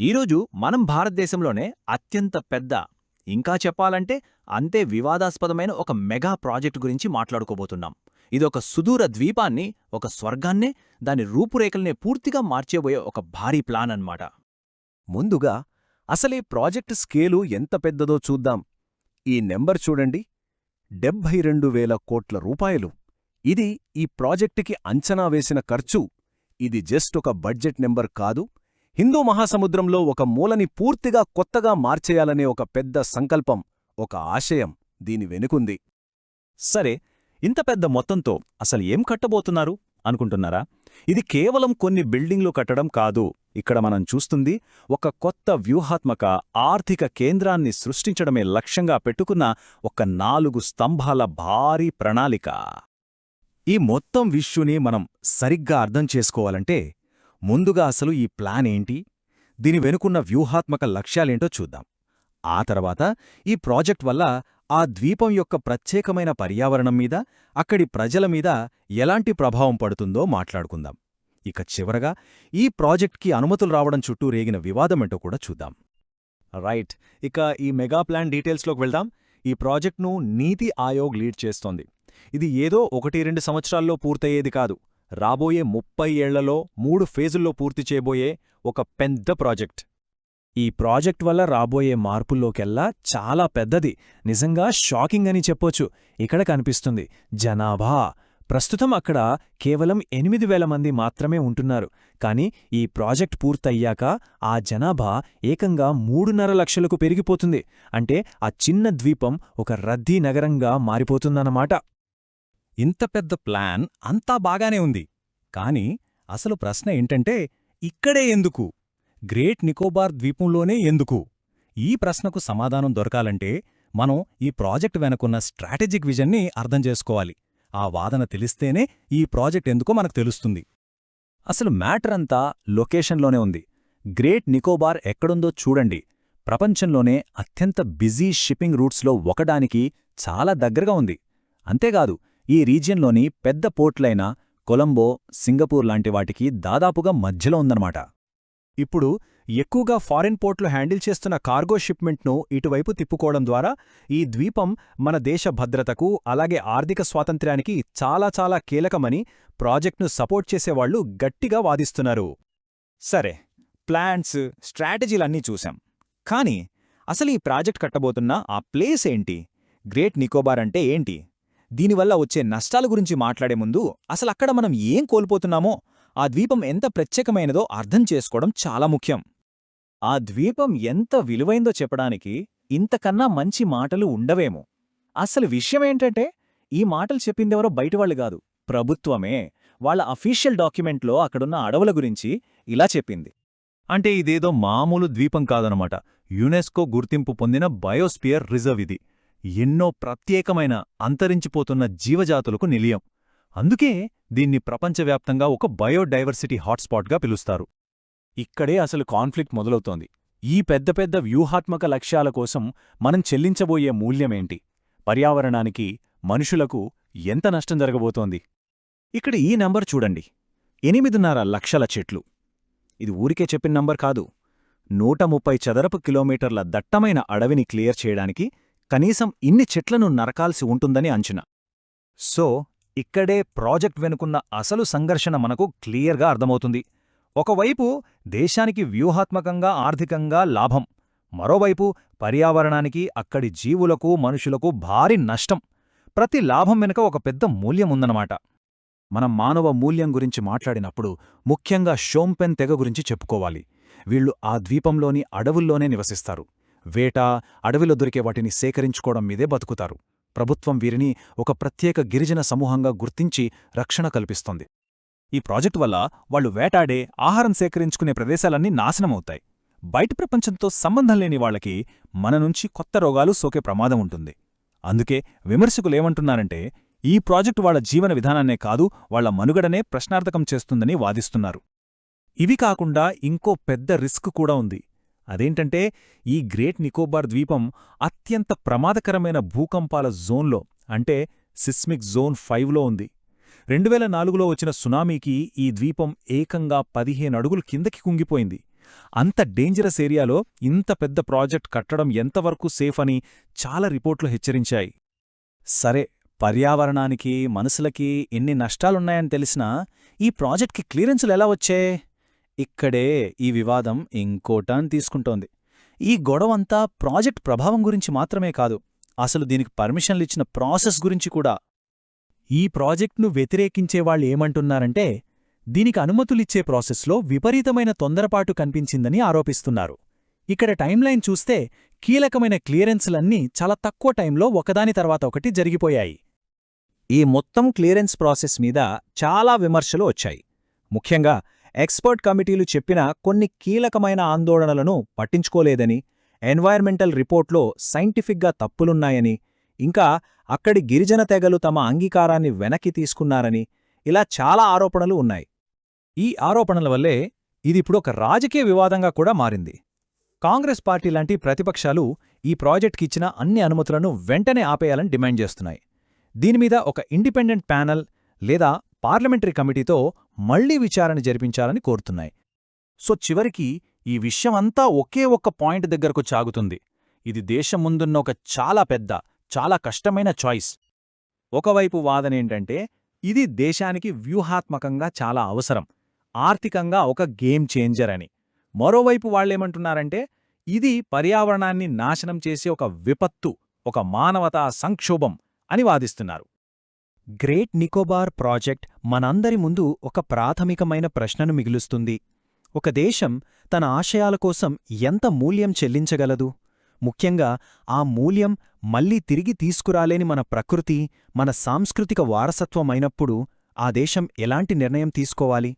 ఈరోజు మనం భారతదేశంలోనే అత్యంత పెద్ద ఇంకా చెప్పాలంటే అంతే వివాదాస్పదమైన ఒక మెగా ప్రాజెక్ట్ గురించి మాట్లాడుకోబోతున్నాం. ఇదొక సుదూర ద్వీపాన్ని ఒక స్వర్గాన్నే దాని రూపురేఖల్నే పూర్తిగా మార్చేబోయే ఒక భారీ ప్లాన్ అన్నమాట. ముందుగా అసలే ప్రాజెక్ట్ స్కేలు ఎంత పెద్దదో చూద్దాం. ఈ నెంబర్ చూడండి. డెబ్భై రెండు వేల కోట్ల రూపాయలు. ఇది ఈ ప్రాజెక్టుకి అంచనా వేసిన ఖర్చు. ఇది జస్ట్ ఒక బడ్జెట్ నెంబర్ కాదు. హిందూ మహాసముద్రంలో ఒక మూలని పూర్తిగా కొత్తగా మార్చేయాలనే ఒక పెద్ద సంకల్పం ఒక ఆశయం దీని వెనుకుంది. సరే ఇంత పెద్ద మొత్తంతో అసలు ఏం కట్టబోతున్నారు అనుకుంటున్నారా? ఇది కేవలం కొన్ని బిల్డింగ్లు కట్టడం కాదు. ఇక్కడ మనం చూస్తుంది ఒక కొత్త వ్యూహాత్మక ఆర్థిక కేంద్రాన్ని సృష్టించడమే లక్ష్యంగా పెట్టుకున్న ఒక నాలుగు స్తంభాల భారీ ప్రణాళిక. ఈ మొత్తం విష్యుని మనం సరిగ్గా అర్థం చేసుకోవాలంటే ముందుగా అసలు ఈ ప్లాన్ ఏంటి? దీని వెనుకున్న వ్యూహాత్మక లక్ష్యాలేంటో చూద్దాం. ఆ తర్వాత ఈ ప్రాజెక్ట్ వల్ల ఆ ద్వీపం యొక్క ప్రత్యేకమైన పర్యావరణం మీద అక్కడి ప్రజల మీద ఎలాంటి ప్రభావం పడుతుందో మాట్లాడుకుందాం. ఇక చివరగా ఈ ప్రాజెక్ట్కి అనుమతులు రావడం చుట్టూ రేగిన వివాదమేంటో కూడా చూద్దాం. రైట్ ఇక ఈ మెగా ప్లాన్ డీటెయిల్స్లోకి వెళ్దాం. ఈ ప్రాజెక్ట్ను నీతి ఆయోగ్ లీడ్ చేస్తోంది. ఇది ఏదో ఒకటి రెండు సంవత్సరాల్లో పూర్తయ్యేది కాదు. రాబోయే ముప్పై ఏళ్ళలో మూడు ఫేజుల్లో పూర్తి చేయబోయే ఒక పెద్ద ప్రాజెక్ట్. ఈ ప్రాజెక్ట్ వల్ల రాబోయే మార్పుల్లోకెల్లా చాలా పెద్దది. నిజంగా షాకింగ్ అని చెప్పొచ్చు. ఇక్కడ కనిపిస్తుంది. జనాభా. ప్రస్తుతం అక్కడ కేవలం ఎనిమిది వేల మంది మాత్రమే ఉంటున్నారు. కానీ ఈ ప్రాజెక్ట్ పూర్తయ్యాక ఆ జనాభా ఏకంగా మూడున్నర లక్షలకు పెరిగిపోతుంది. అంటే ఆ చిన్న ద్వీపం ఒక రద్దీ నగరంగా మారిపోతుందన్నమాట. ఇంత పెద్ద ప్లాన్ అంతా బాగానే ఉంది. కాని అసలు ప్రశ్న ఏంటంటే ఇక్కడే ఎందుకు? గ్రేట్ నికోబార్ ద్వీపంలోనే ఎందుకు? ఈ ప్రశ్నకు సమాధానం దొరకాలంటే మనం ఈ ప్రాజెక్ట్ వెనకున్న స్ట్రాటజిక్ విజన్ని అర్థం చేసుకోవాలి. ఆ వాదన తెలిస్తేనే ఈ ప్రాజెక్ట్ ఎందుకో మనకు తెలుస్తుంది. అసలు మ్యాటర్ అంతా లొకేషన్లోనే ఉంది. గ్రేట్ నికోబార్ ఎక్కడుందో చూడండి. ప్రపంచంలోనే అత్యంత బిజీ షిప్పింగ్ రూట్స్లో ఒకడానికి చాలా దగ్గరగా ఉంది. అంతేకాదు ఈ రీజియన్లోని పెద్ద పోర్ట్లైన కొలంబో సింగపూర్ లాంటి వాటికి దాదాపుగా మధ్యలో ఉందన్నమాట. ఇప్పుడు ఎక్కువగా ఫారిన్ పోర్ట్లు హ్యాండిల్ చేస్తున్న కార్గో షిప్మెంట్ను ఇటువైపు తిప్పుకోవడం ద్వారా ఈ ద్వీపం మన దేశ భద్రతకు అలాగే ఆర్థిక స్వాతంత్ర్యానికి చాలా చాలా కీలకమని ప్రాజెక్ట్ను సపోర్ట్ చేసేవాళ్ళు గట్టిగా వాదిస్తున్నారు. సరే ప్లాన్స్ స్ట్రాటజీలన్నీ చూశాం. కానీ అసలు ఈ ప్రాజెక్ట్ కట్టబోతున్న ఆ ప్లేస్ ఏంటి? గ్రేట్ నికోబార్ అంటే ఏంటి? దీనివల్ల వచ్చే నష్టాల గురించి మాట్లాడే ముందు అసలక్కడ మనం ఏం కోల్పోతున్నామో ఆ ద్వీపం ఎంత ప్రత్యేకమైనదో అర్థం చేసుకోవడం చాలా ముఖ్యం. ఆ ద్వీపం ఎంత విలువైందో చెప్పడానికి ఇంతకన్నా మంచి మాటలు ఉండవేమో. అసలు విషయమేంటంటే ఈ మాటలు చెప్పిందెవరో బయటవాళ్ళు కాదు. ప్రభుత్వమే వాళ్ళ అఫీషియల్ డాక్యుమెంట్లో అక్కడున్న అడవుల గురించి ఇలా చెప్పింది. అంటే ఇదేదో మామూలు ద్వీపం కాదనమాట. యునెస్కో గుర్తింపు పొందిన బయోస్పియర్ రిజర్వ్ ఇది. ఎన్నో ప్రత్యేకమైన అంతరించిపోతున్న జీవజాతులకు నిలయం. అందుకే దీన్ని ప్రపంచవ్యాప్తంగా ఒక బయోడైవర్సిటీ హాట్స్పాట్గా పిలుస్తారు. ఇక్కడే అసలు కాన్ఫ్లిక్ట్ మొదలవుతోంది. ఈ పెద్ద పెద్ద వ్యూహాత్మక లక్ష్యాల కోసం మనం చెల్లించబోయే మూల్యమేంటి? పర్యావరణానికి మనుషులకు ఎంత నష్టం జరగబోతోంది? ఇక్కడ ఈ నంబర్ చూడండి. ఎనిమిదిన్నర లక్షల చెట్లు. ఇది ఊరికే చెప్పిన నంబర్ కాదు. నూట ముప్పై చదరపు కిలోమీటర్ల దట్టమైన అడవిని క్లియర్ చేయడానికి కనీసం ఇన్ని చెట్లను నరకాల్సి ఉంటుందని అంచనా. సో ఇక్కడే ప్రాజెక్ట్ వెనుకున్న అసలు సంఘర్షణ మనకు క్లియర్గా అర్థమవుతుంది. ఒకవైపు దేశానికి వ్యూహాత్మకంగా ఆర్థికంగా లాభం. మరోవైపు పర్యావరణానికి అక్కడి జీవులకు మనుషులకు భారీ నష్టం. ప్రతి లాభం వెనుక ఒక పెద్ద మూల్యముందనమాట మనం మానవ మూల్యం గురించి మాట్లాడినప్పుడు ముఖ్యంగా షోంపెన్ తెగ గురించి చెప్పుకోవాలి. వీళ్ళు ఆ ద్వీపంలోని అడవుల్లోనే నివసిస్తారు. వేట అడవిలో దొరికే వాటిని సేకరించుకోవడం మీదే బతుకుతారు. ప్రభుత్వం వీరిని ఒక ప్రత్యేక గిరిజన సమూహంగా గుర్తించి రక్షణ కల్పిస్తోంది. ఈ ప్రాజెక్టు వల్ల వాళ్ళు వేటాడే ఆహారం సేకరించుకునే ప్రదేశాలన్నీ నాశనమవుతాయి. బయట ప్రపంచంతో సంబంధం లేని వాళ్ళకి మన నుంచి కొత్త రోగాలు సోకే ప్రమాదం ఉంటుంది. అందుకే విమర్శకులేమంటున్నారంటే ఈ ప్రాజెక్టు వాళ్ళ జీవన విధానాన్నే కాదు వాళ్ళ మనుగడనే ప్రశ్నార్థకం చేస్తుందని వాదిస్తున్నారు. ఇవి కాకుండా ఇంకో పెద్ద రిస్క్ కూడా ఉంది. అదేంటంటే ఈ గ్రేట్ నికోబార్ ద్వీపం అత్యంత ప్రమాదకరమైన భూకంపాల జోన్లో అంటే సిస్మిక్ జోన్ ఫైవ్లో ఉంది. రెండువేల నాలుగులో వచ్చిన సునామీకి ఈ ద్వీపం ఏకంగా పదిహేను అడుగులు కిందకి కుంగిపోయింది. అంత డేంజరస్ ఏరియాలో ఇంత పెద్ద ప్రాజెక్ట్ కట్టడం ఎంతవరకు సేఫ్ అని చాలా రిపోర్ట్లు హెచ్చరించాయి. సరే పర్యావరణానికి మనుషులకి ఎన్ని నష్టాలున్నాయని తెలిసినా ఈ ప్రాజెక్ట్కి క్లియరెన్సులు ఎలా వచ్చే ఇక్కడే ఈ వివాదం ఇంకోటాన్ తీసుకుంటోంది. ఈ గొడవంతా ప్రాజెక్ట్ ప్రభావం గురించి మాత్రమే కాదు అసలు దీనికి పర్మిషన్లిచ్చిన ప్రాసెస్ గురించి కూడా. ఈ ప్రాజెక్ట్ను వ్యతిరేకించేవాళ్ళు ఏమంటున్నారంటే దీనికి అనుమతులిచ్చే ప్రాసెస్లో విపరీతమైన తొందరపాటు కనిపించిందని ఆరోపిస్తున్నారు. ఇక్కడ టైంలైన్ చూస్తే కీలకమైన క్లియరెన్స్లన్నీ చాలా తక్కువ టైంలో ఒకదాని తర్వాత ఒకటి జరిగిపోయాయి. ఈ మొత్తం క్లియరెన్స్ ప్రాసెస్ మీద చాలా విమర్శలు వచ్చాయి. ముఖ్యంగా ఎక్స్పర్ట్ కమిటీలు చెప్పిన కొన్ని కీలకమైన ఆందోళనలను పట్టించుకోలేదని ఎన్వైర్మెంటల్ రిపోర్ట్లో సైంటిఫిక్గా తప్పులున్నాయని ఇంకా అక్కడి గిరిజన తెగలు తమ అంగీకారాన్ని వెనక్కి తీసుకున్నారని ఇలా చాలా ఆరోపణలు ఉన్నాయి. ఈ ఆరోపణల వల్లే ఇదిప్పుడు ఒక రాజకీయ వివాదంగా కూడా మారింది. కాంగ్రెస్ పార్టీ లాంటి ప్రతిపక్షాలు ఈ ప్రాజెక్ట్కిచ్చిన అన్ని అనుమతులను వెంటనే ఆపేయాలని డిమాండ్ చేస్తున్నాయి. దీనిమీద ఒక ఇండిపెండెంట్ ప్యానెల్ లేదా పార్లమెంటరీ కమిటీతో మళ్ళీ విచారణ జరిపించాలని కోరుతున్నాయి. సో చివరికి ఈ విషయమంతా ఒకే ఒక్క పాయింట్ దగ్గరకు చాగుతుంది. ఇది దేశం ముందున్న ఒక చాలా పెద్ద చాలా కష్టమైన చాయిస్. ఒకవైపు వాదనేంటంటే ఇది దేశానికి వ్యూహాత్మకంగా చాలా అవసరం. ఆర్థికంగా ఒక గేమ్ చేంజర్ అని. మరోవైపు వాళ్ళేమంటున్నారంటే ఇది పర్యావరణాన్ని నాశనం చేసే ఒక విపత్తు ఒక మానవతా సంక్షోభం అని వాదిస్తున్నారు. గ్రేట్ నికోబార్ ప్రాజెక్ట్ మనందరి ముందు ఒక ప్రాథమికమైన ప్రశ్నను మిగులుస్తుంది. ఒక దేశం తన ఆశయాల కోసం ఎంత మూల్యం చెల్లించగలదు? ముఖ్యంగా ఆ మూల్యం మళ్ళీ తిరిగి తీసుకురాలేని మన ప్రకృతి మన సాంస్కృతిక వారసత్వమైనప్పుడు ఆ దేశం ఎలాంటి నిర్ణయం తీసుకోవాలి?